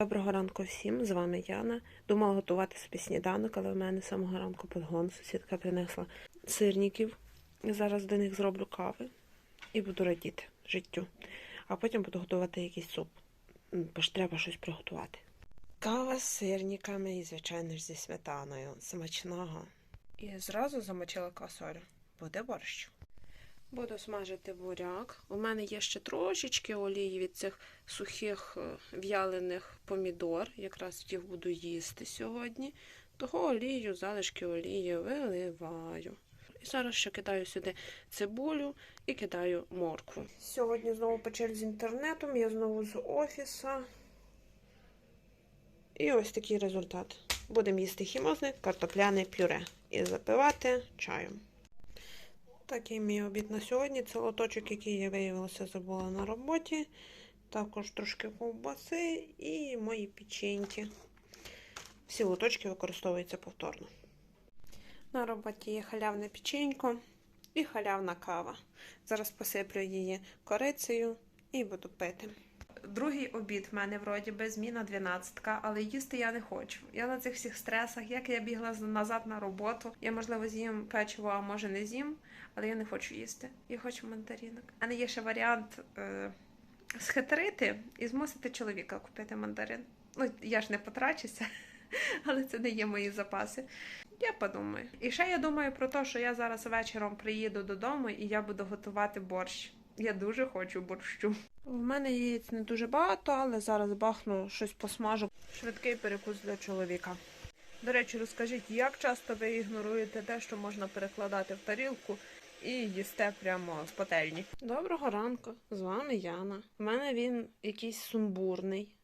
Доброго ранку всім, з вами Яна. Думала готувати собі сніданок, але в мене з самого ранку подгон. Сусідка принесла сирників. Зараз до них зроблю кави і буду радіти життю. А потім буду готувати якийсь суп. Бо ж треба щось приготувати. Кава з сирниками і, звичайно ж, зі сметаною. Смачного. І зразу замочила квасолю. Буде борщ. Буду смажити буряк. У мене є ще трошечки олії від цих сухих е, в'ялених помідор. Якраз їх буду їсти сьогодні. Того олію, залишки олії виливаю. І зараз ще кидаю сюди цибулю і кидаю моркву. Сьогодні знову печель з інтернетом, я знову з офіса. І ось такий результат. Будемо їсти хімозне картопляне пюре і запивати чаєм. Такий мій обід на сьогодні. Це лоточок, який я виявилася, забула на роботі. Також трошки ковбаси і мої печеньки. Всі лоточки використовуються повторно. На роботі є халявне печенько і халявна кава. Зараз посиплю її корицею і буду пити. Другий обід в мене вроді би зміна 12, але їсти я не хочу. Я на цих всіх стресах, як я бігла назад на роботу. Я, можливо, з'їм печиво, а може не з'їм, але я не хочу їсти. Я хочу мандаринок. А не є ще варіант е, схитрити і змусити чоловіка купити мандарин. Ну, я ж не потрачуся, але це не є мої запаси. Я подумаю. І ще я думаю про те, що я зараз вечором приїду додому і я буду готувати борщ. Я дуже хочу борщу. У мене яєць не дуже багато, але зараз бахну щось посмажу. Швидкий перекус для чоловіка. До речі, розкажіть, як часто ви ігноруєте те, що можна перекладати в тарілку і їсте прямо з пательні? Доброго ранку, з вами Яна. У мене він якийсь сумбурний.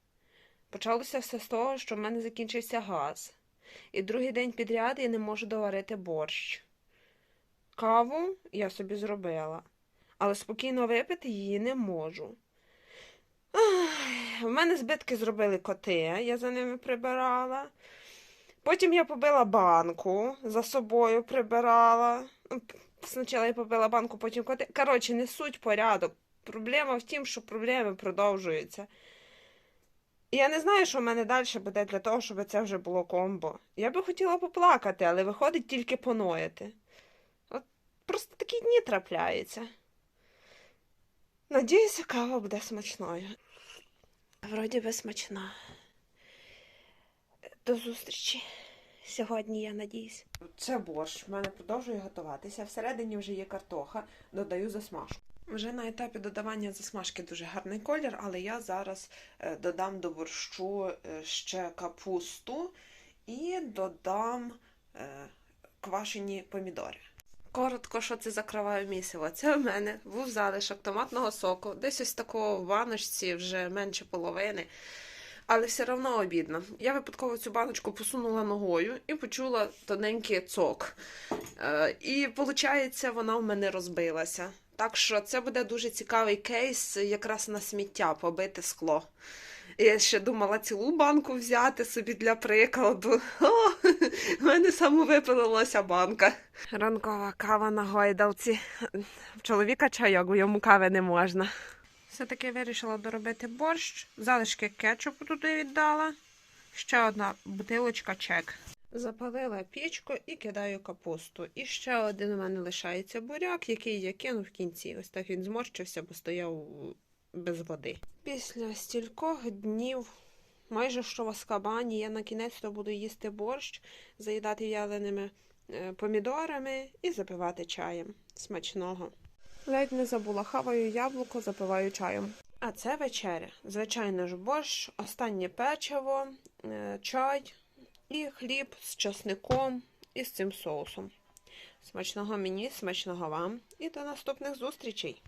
Почалося все з того, що в мене закінчився газ. І другий день підряд я не можу доварити борщ. Каву я собі зробила, але спокійно випити її не можу. В мене збитки зробили коти, я за ними прибирала. Потім я побила банку, за собою прибирала. Ну, Спочатку я побила банку, потім коти. Коротше, не суть порядок. Проблема в тім, що проблеми продовжуються. Я не знаю, що в мене далі буде для того, щоб це вже було комбо. Я би хотіла поплакати, але виходить тільки понояти. От просто такі дні трапляються. Надіюся, кава буде смачною. Вроді би смачна. До зустрічі. Сьогодні я надіюсь. Це борщ. В мене продовжує готуватися. Всередині вже є картоха, додаю засмажку. Вже на етапі додавання засмажки дуже гарний колір, але я зараз е, додам до борщу е, ще капусту і додам е, квашені помідори. Коротко, що це закриваю місиво. Це в мене був залишок томатного соку, десь ось такого в баночці вже менше половини. Але все одно обідно. Я випадково цю баночку посунула ногою і почула тоненький цок. Е, і виходить, вона в мене розбилася. Так що це буде дуже цікавий кейс якраз на сміття побити скло. Я ще думала цілу банку взяти собі для прикладу. О, в мене самовипилилася банка. Ранкова кава на гойдалці. В чоловіка чайок, йому кави не можна. Все-таки вирішила доробити борщ. Залишки кетчупу туди віддала. Ще одна бутилочка чек. Запалила пічку і кидаю капусту. І ще один у мене лишається буряк, який я кину в кінці. Ось так він зморщився, бо стояв без води. Після стількох днів, майже що в Аскабані, я на кінець то буду їсти борщ, заїдати в'яленими е, помідорами і запивати чаєм. Смачного. Ледь не забула, хаваю яблуко, запиваю чаєм. А це вечеря. Звичайно ж, борщ, останнє печиво, е, чай і хліб з часником і з цим соусом. Смачного мені, смачного вам і до наступних зустрічей!